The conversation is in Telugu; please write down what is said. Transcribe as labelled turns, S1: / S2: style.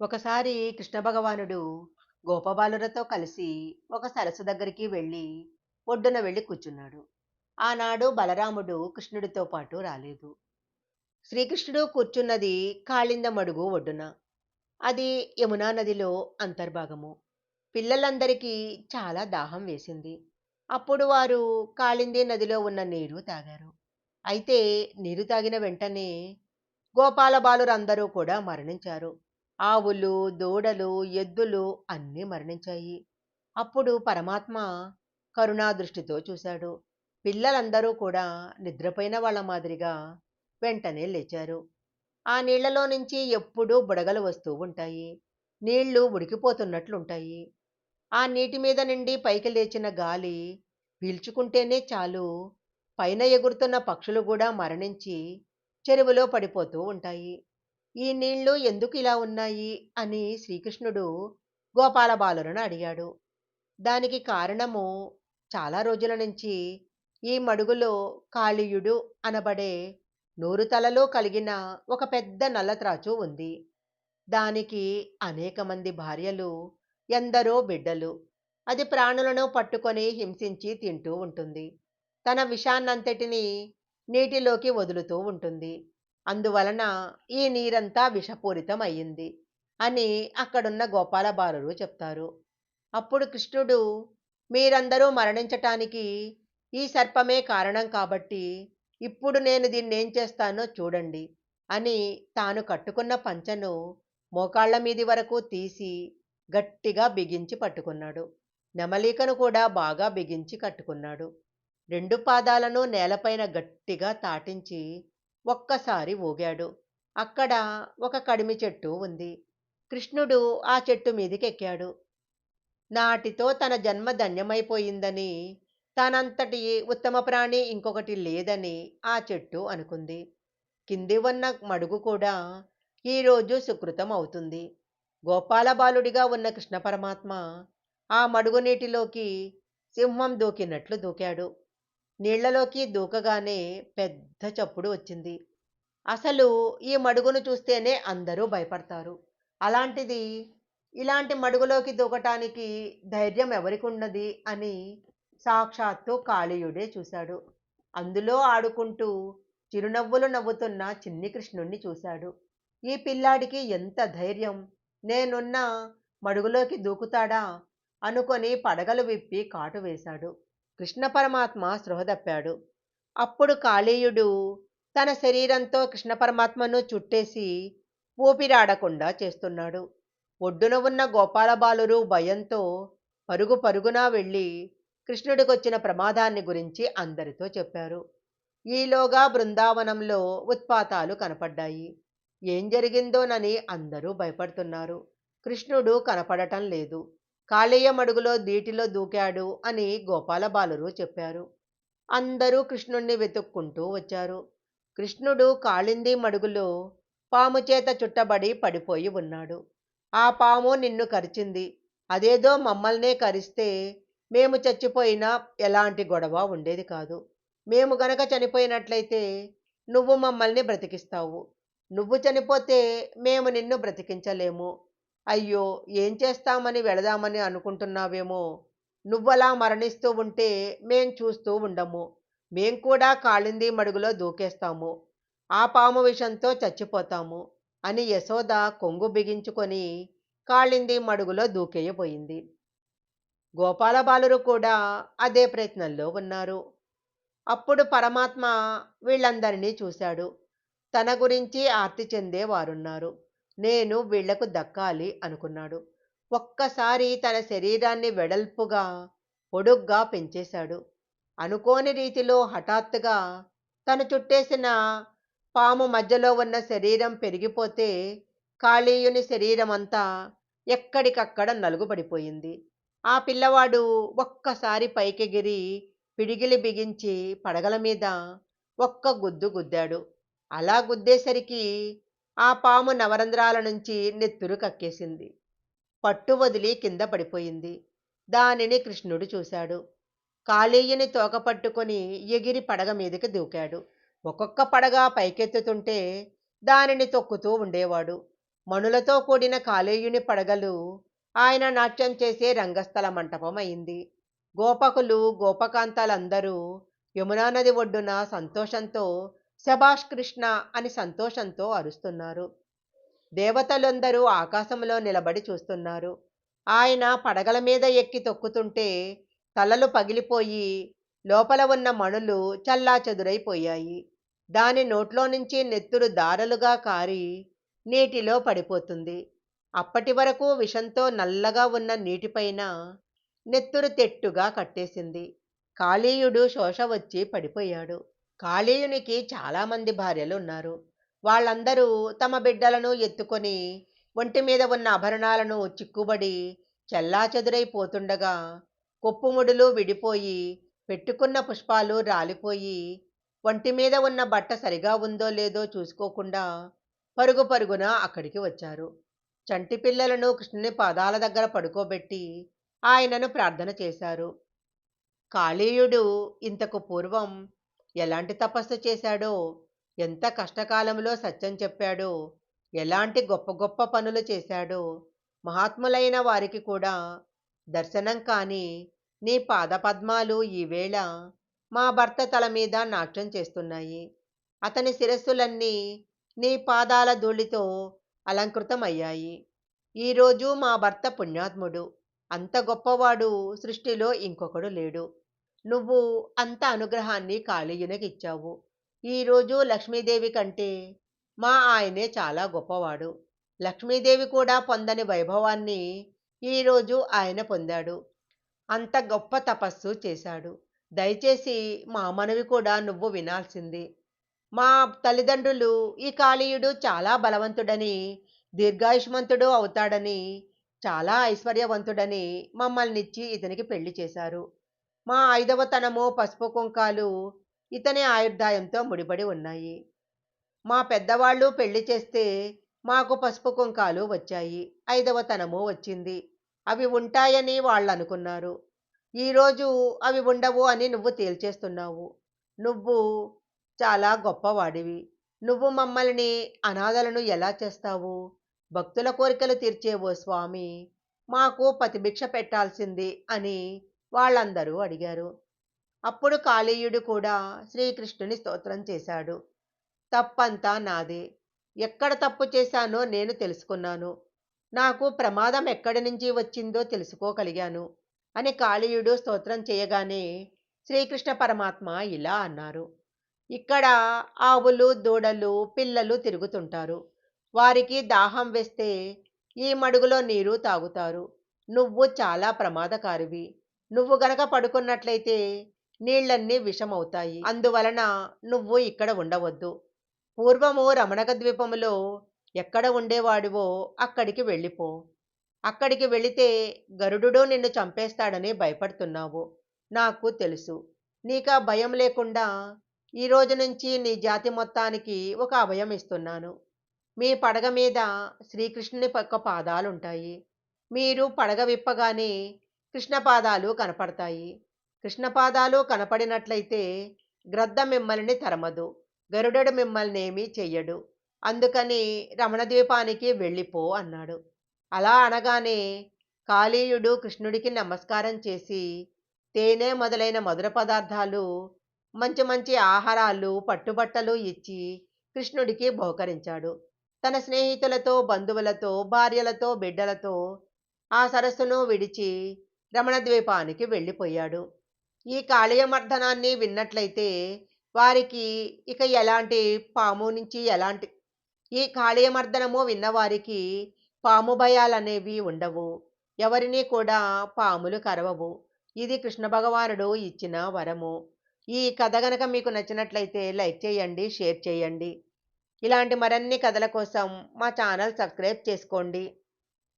S1: ఒకసారి కృష్ణ భగవానుడు గోపబాలురతో కలిసి ఒక సరస్సు దగ్గరికి వెళ్ళి ఒడ్డున వెళ్ళి కూర్చున్నాడు. ఆనాడు బలరాముడు కృష్ణుడితో పాటు రాలేదు. శ్రీకృష్ణుడు కూర్చున్నది కాళింద మడుగు ఒడ్డున. అది యమునా నదిలో అంతర్భాగము. పిల్లలందరికీ చాలా దాహం వేసింది. అప్పుడు వారు కాళింది నదిలో ఉన్న నీరు తాగారు. అయితే నీరు తాగిన వెంటనే గోపాల బాలురందరూ కూడా మరణించారు. ఆవులు దూడలు ఎద్దులు అన్నీ మరణించాయి. అప్పుడు పరమాత్మ కరుణా దృష్టితో చూశాడు. పిల్లలందరూ కూడా నిద్రపోయిన వాళ్ళ మాదిరిగా వెంటనే లేచారు. ఆ నీళ్ళలో నుంచి ఎప్పుడూ బుడగలు వస్తూ ఉంటాయి. నీళ్ళు ఉడికిపోతున్నట్లుంటాయి. ఆ నీటి మీద నుండి పైకి లేచిన గాలి పీల్చుకుంటేనే చాలు. పైన ఎగురుతున్న పక్షులు కూడా మరణించి చెరువులో పడిపోతూ ఉంటాయి. ఈ నీళ్ళు ఎందుకు ఇలా ఉన్నాయి? అని శ్రీకృష్ణుడు గోపాలబాలులను అడిగాడు. దానికి కారణము చాలా రోజుల నుంచి ఈ మడుగులో కాళీయుడు అనబడే నూరు తలలో కలిగిన ఒక పెద్ద నల్లత్రాచు ఉంది. దానికి అనేక మంది భార్యలు ఎందరో బిడ్డలు. అది ప్రాణులను పట్టుకొని హింసించి తింటూ ఉంటుంది. తన విషాన్నంతటిని నీటిలోకి వదులుతూ ఉంటుంది. అందువలన ఈ నీరంతా విషపూరితం అయ్యింది అని అక్కడున్న గోపాల బాలురు చెప్తారు. అప్పుడు కృష్ణుడు మీరందరూ మరణించటానికి ఈ సర్పమే కారణం కాబట్టి ఇప్పుడు నేను దీన్ని ఏం చేస్తానో చూడండి అని తాను కట్టుకున్న పంచను మోకాళ్ళ మీది వరకు తీసి గట్టిగా బిగించి పట్టుకున్నాడు. నెమలికను కూడా బాగా బిగించి కట్టుకున్నాడు. రెండు పాదాలను నేలపైన గట్టిగా తాటించి ఒక్కసారి ఊగాడు. అక్కడ ఒక కడిమి చెట్టు ఉంది. కృష్ణుడు ఆ చెట్టు మీదికెక్కాడు. నాటితో తన జన్మ ధన్యమైపోయిందని తనంతటి ఉత్తమ ప్రాణి ఇంకొకటి లేదని ఆ చెట్టు అనుకుంది. కింది ఉన్న మడుగు కూడా ఈరోజు సుకృతం అవుతుంది. గోపాల బాలుడిగా ఉన్న కృష్ణ పరమాత్మ ఆ మడుగు నీటిలోకి సింహం దూకినట్లు దూకాడు. నీళ్ళలోకి దూకగానే పెద్ద చప్పుడు వచ్చింది. అసలు ఈ మడుగును చూస్తేనే అందరూ భయపడతారు. అలాంటిది ఇలాంటి మడుగులోకి దూకటానికి ధైర్యం ఎవరికి ఉన్నది అని సాక్షాత్తు కాళీయుడే చూశాడు. అందులో ఆడుకుంటూ చిరునవ్వులు నవ్వుతున్న చిన్ని కృష్ణుణ్ణి చూశాడు. ఈ పిల్లాడికి ఎంత ధైర్యం? నేనున్న మడుగులోకి దూకుతాడా? అనుకొని పడగలు విప్పి కాటు వేశాడు. కృష్ణ పరమాత్మ స్పృహదప్పాడు అప్పుడు కాళీయుడు తన శరీరంతో కృష్ణ పరమాత్మను చుట్టేసి ఊపిరాడకుండా చేస్తున్నాడు. ఒడ్డున ఉన్న గోపాలబాలురు భయంతో పరుగు పరుగునా వెళ్ళి కృష్ణుడికొచ్చిన ప్రమాదాన్ని గురించి అందరితో చెప్పారు. ఈలోగా బృందావనంలో ఉత్పాతాలు కనపడ్డాయి. ఏం జరిగిందోనని అందరూ భయపడుతున్నారు. కృష్ణుడు కనపడటం లేదు. కాళీయమడుగులో దీటిలో దూకాడు అని గోపాల బాలురు చెప్పారు. అందరూ కృష్ణుణ్ణి వెతుక్కుంటూ వచ్చారు. కృష్ణుడు కాళింది మడుగులో పాము చేత చుట్టబడి పడిపోయి ఉన్నాడు. ఆ పాము నిన్ను కరిచింది. అదేదో మమ్మల్నే కరిస్తే మేము చచ్చిపోయినా ఎలాంటి గొడవ ఉండేది కాదు. మేము గనక చనిపోయినట్లయితే నువ్వు మమ్మల్ని బ్రతికిస్తావు. నువ్వు చనిపోతే మేము నిన్ను బ్రతికించలేము. అయ్యో ఏం చేస్తామని వెళదామని అనుకుంటున్నావేమో? నువ్వలా మరణిస్తూ ఉంటే మేం చూస్తూ ఉండము. మేం కూడా కాళింది మడుగులో దూకేస్తాము. ఆ పాము విషంతో చచ్చిపోతాము అని యశోద కొంగు బిగించుకొని కాళింది మడుగులో దూకేయబోయింది. గోపాలబాలురు కూడా అదే ప్రయత్నంలో ఉన్నారు. అప్పుడు పరమాత్మ వీళ్ళందరినీ చూశాడు. తన గురించి ఆర్తి చెందే వారున్నారు. నేను వీళ్ళకు దక్కాలి అనుకున్నాడు. ఒక్కసారి తన శరీరాన్ని వెడల్పుగా పొడుగ్గా పెంచేశాడు. అనుకోని రీతిలో హఠాత్తుగా తను చుట్టేసిన పాము మధ్యలో ఉన్న శరీరం పెరిగిపోతే కాళీయుని శరీరం అంతా ఎక్కడికక్కడ నలుగుపడిపోయింది. ఆ పిల్లవాడు ఒక్కసారి పైకెగిరి పిడిగిలి బిగించి పడగల మీద ఒక్క గుద్దు గుద్దాడు. అలా గుద్దేసరికి ఆ పాము నవరంధ్రాల నుంచి నెత్తురు కక్కేసింది. పట్టు వదిలి కింద పడిపోయింది. దానిని కృష్ణుడు చూశాడు. కాళీయుని తోక పట్టుకొని ఎగిరి పడగ మీదకి దూకాడు. ఒక్కొక్క పడగ పైకెత్తుతుంటే దానిని తొక్కుతూ ఉండేవాడు. మణులతో కూడిన కాలేయుని పడగలు ఆయన నాట్యం చేసే రంగస్థల మంటపం అయింది. గోపకులు గోపకాంతాలందరూ యమునా నది ఒడ్డున సంతోషంతో శభాష్ కృష్ణ అని సంతోషంతో అరుస్తున్నారు. దేవతలందరూ ఆకాశంలో నిలబడి చూస్తున్నారు. ఆయన పడగల మీద ఎక్కి తొక్కుతుంటే తలలు పగిలిపోయి లోపల ఉన్న మణులు చల్లా చెదురైపోయాయి దాని నోట్లో నుంచి నెత్తురు దారలుగా కారి నీటిలో పడిపోతుంది. అప్పటి వరకు విషంతో నల్లగా ఉన్న నీటిపైన నెత్తురు తెట్టుగా కట్టేసింది. కాళీయుడు శోష వచ్చి పడిపోయాడు. కాళీయునికి చాలామంది భార్యలు ఉన్నారు. వాళ్ళందరూ తమ బిడ్డలను ఎత్తుకొని ఒంటి మీద ఉన్న ఆభరణాలను చిక్కుబడి చెల్లాచెదురైపోతుండగా కొప్పుముడులు విడిపోయి పెట్టుకున్న పుష్పాలు రాలిపోయి ఒంటి మీద ఉన్న బట్ట సరిగా ఉందో లేదో చూసుకోకుండా పరుగు పరుగున అక్కడికి వచ్చారు. చంటి పిల్లలను కృష్ణుని పాదాల దగ్గర పడుకోబెట్టి ఆయనను ప్రార్థన చేశారు. కాళీయుడు ఇంతకు పూర్వం ఎలాంటి తపస్సు చేశాడో? ఎంత కష్టకాలంలో సత్యం చెప్పాడో? ఎలాంటి గొప్ప గొప్ప పనులు చేశాడో? మహాత్ములైన వారికి కూడా దర్శనం కాని నీ పాదపద్మాలు ఈవేళ మా భర్త తల మీద నాట్యం చేస్తున్నాయి. అతని శిరస్సులన్నీ నీ పాదాల ధూళితో అలంకృతమయ్యాయి. ఈరోజు మా భర్త పుణ్యాత్ముడు. అంత గొప్పవాడు సృష్టిలో ఇంకొకడు లేడు. నువ్వు అంత అనుగ్రహాన్ని కాళీయునికి ఇచ్చావు. ఈరోజు లక్ష్మీదేవి కంటే మా ఆయనే చాలా గొప్పవాడు. లక్ష్మీదేవి కూడా పొందని వైభవాన్ని ఈరోజు ఆయన పొందాడు. అంత గొప్ప తపస్సు చేశాడు. దయచేసి మా మనవి కూడా నువ్వు వినాల్సింది. మా తల్లిదండ్రులు ఈ కాళీయుడు చాలా బలవంతుడని దీర్ఘాయుష్మంతుడు అవుతాడని చాలా ఐశ్వర్యవంతుడని మమ్మల్ని ఇచ్చి ఇతనికి పెళ్ళి చేశారు. మా ఐదవ తనము పసుపు కుంకాలు ఇతని ఆయుర్దాయంతో ముడిపడి ఉన్నాయి. మా పెద్దవాళ్ళు పెళ్ళి చేస్తే మాకు పసుపు కుంకాలు వచ్చాయి. ఐదవ తనము వచ్చింది. అవి ఉంటాయని వాళ్ళు అనుకున్నారు ఈరోజు అవి ఉండవు అని నువ్వు తేల్చేస్తున్నావు. నువ్వు చాలా గొప్పవాడివి. నువ్వు మమ్మల్ని అనాథలను ఎలా చేస్తావు? భక్తుల కోరికలు తీర్చేవో స్వామి మాకు పతిభిక్ష పెట్టాల్సింది అని వాళ్ళందరూ అడిగారు. అప్పుడు కాళీయుడు కూడా శ్రీకృష్ణుని స్తోత్రం చేశాడు. తప్పంతా నాదే. ఎక్కడ తప్పు చేశానో నేను తెలుసుకున్నాను. నాకు ప్రమాదం ఎక్కడి నుంచి వచ్చిందో తెలుసుకోగలిగాను అని కాళీయుడు స్తోత్రం చేయగానే శ్రీకృష్ణ పరమాత్మ ఇలా అన్నారు. ఇక్కడ ఆవులు దూడలు పిల్లలు తిరుగుతుంటారు. వారికి దాహం వేస్తే ఈ మడుగులో నీరు తాగుతారు. నువ్వు చాలా ప్రమాదకారివి. నువ్వు గనక పడుకున్నట్లయితే నీళ్ళన్నీ విషమవుతాయి. అందువలన నువ్వు ఇక్కడ ఉండవద్దు. పూర్వము రమణక ద్వీపములో ఎక్కడ ఉండేవాడివో అక్కడికి వెళ్ళిపో. అక్కడికి వెళితే గరుడు నిన్ను చంపేస్తాడని భయపడుతున్నావు. నాకు తెలుసు. నీకా భయం లేకుండా ఈ రోజు నుంచి నీ జాతి మొత్తానికి ఒక అభయం ఇస్తున్నాను. మీ పడగ మీద శ్రీకృష్ణుని పక్క పాదాలుంటాయి. మీరు పడగ విప్పగానే కృష్ణపాదాలు కనపడతాయి. కృష్ణపాదాలు కనపడినట్లయితే గ్రద్ద మిమ్మల్ని తరమదు. గరుడడు మిమ్మల్ని ఏమీ చెయ్యడు. అందుకని రమణ ద్వీపానికి వెళ్ళిపో అన్నాడు. అలా అనగానే కాళీయుడు కృష్ణుడికి నమస్కారం చేసి తేనె మొదలైన మధుర పదార్థాలు మంచి మంచి ఆహారాలు పట్టుబట్టలు ఇచ్చి కృష్ణుడికి బహుకరించాడు. తన స్నేహితులతో బంధువులతో భార్యలతో బిడ్డలతో ఆ సరస్సును విడిచి రమణ ద్వీపానికి వెళ్ళిపోయాడు. ఈ కాళీయమర్దనాన్ని విన్నట్లయితే వారికి ఇక ఎలాంటి పాము నుంచి ఎలాంటి ఈ కాళీయమర్దనము విన్నవారికి పాము భయాలనేవి ఉండవు. ఎవరిని కూడా పాములు కరవవు. ఇది కృష్ణ భగవానుడు ఇచ్చిన వరము. ఈ కథ గనక మీకు నచ్చినట్లయితే లైక్ చేయండి షేర్ చేయండి. ఇలాంటి మరిన్ని కథల కోసం మా ఛానల్ సబ్స్క్రైబ్ చేసుకోండి.